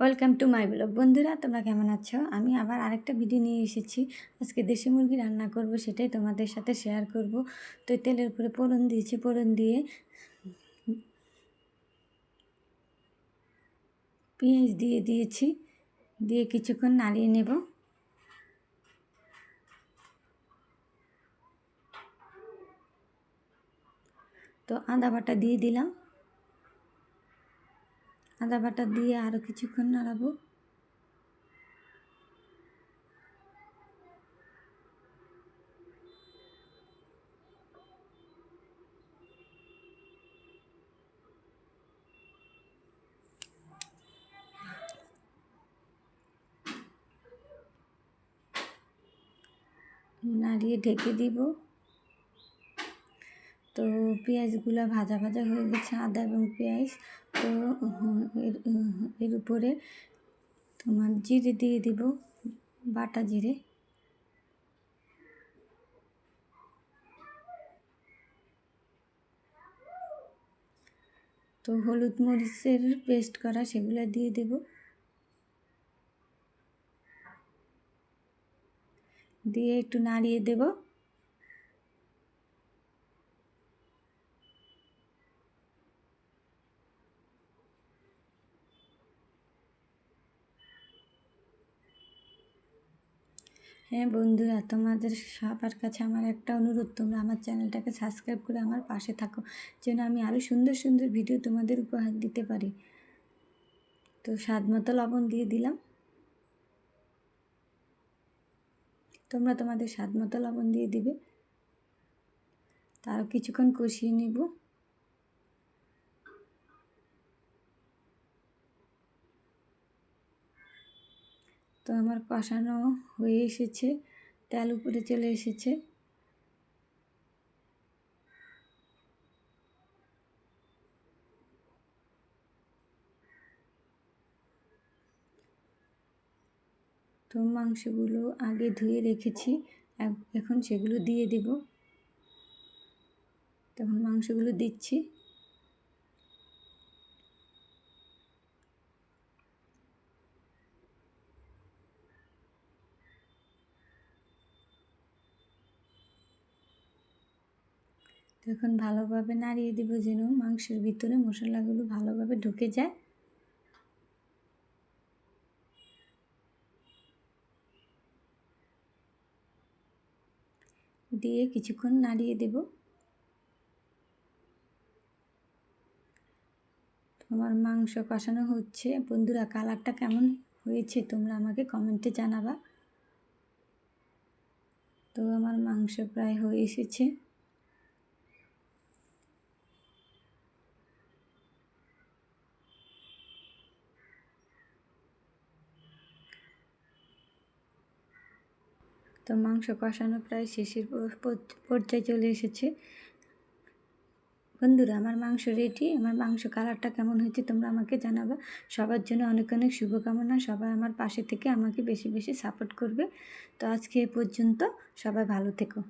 Welcome to my blog. বন্ধুরা, তোমরা কেমন আছো? আমি আবার আরেকটা ভিডিও নিয়ে এসেছি। আজকে দেশি মুরগি রান্না করব, সেটাই তোমাদের সাথে শেয়ার করব। তো তেলের উপরে পোড়ন দিয়েছি পোড়ন দিয়ে পেঁয়াজ দিয়ে দিয়েছি, দিয়ে কিছুক্ষণ নাড়িয়ে নেব। তো আদা বাটা দিয়ে দিলাম। আদা বাটা দিয়ে আরও কিছুক্ষণ নাড়াবো। নাড়িয়ে ঢেকে দিব। তো পেঁয়াজগুলো ভাজা ভাজা হয়ে গেছে আদা এবং পেঁয়াজ। তো এর উপরে তোমার জিরে দিয়ে দিব, বাটা জিরে। তো হলুদ মরিচের পেস্ট করা সেগুলো দিয়ে দেব। দিয়ে একটু নাড়িয়ে দেবো। হ্যাঁ বন্ধুরা, তোমাদের সবার কাছে আমার একটা অনুরোধ, তোমরা আমার চ্যানেলটাকে সাবস্ক্রাইব করে আমার পাশে থাকো, যেন আমি আরও সুন্দর সুন্দর ভিডিও তোমাদের উপহার দিতে পারি। তো স্বাদ মতো লবণ দিয়ে দিলাম। তোমরা তোমাদের স্বাদ মতো লবণ দিয়ে দিবে। তারও কিছুক্ষণ কষিয়ে নেব। তো আমার কষানো হয়ে এসেছে, তেল উপরে চলে এসেছে। তো মাংসগুলো আগে ধুয়ে রেখেছি এখন সেগুলো দিয়ে দেব। তখন মাংসগুলো দিচ্ছি। এখন ভালোভাবে নাড়িয়ে দেব যেন মাংসের ভিতরে মশলাগুলো ভালোভাবে ঢুকে যায়। দিয়ে কিছুক্ষণ নাড়িয়ে দেব। তোমার মাংস কষানো হচ্ছে। বন্ধুরা, কালারটা কেমন হয়েছে তোমরা আমাকে কমেন্টে জানাবা। তো আমার মাংস প্রায় হয়ে এসেছে। তো মাংস কষানো প্রায় শেষের পর্যায়ে চলে এসেছে। বন্ধুরা, আমার মাংস রেডি আমার মাংস কালারটা কেমন হয়েছে তোমরা আমাকে জানাবা। সবার জন্য অনেক অনেক শুভকামনা। সবাই আমার পাশে থেকে আমাকে বেশি বেশি সাপোর্ট করবে। তো আজকে এ পর্যন্ত সবাই ভালো থেকো।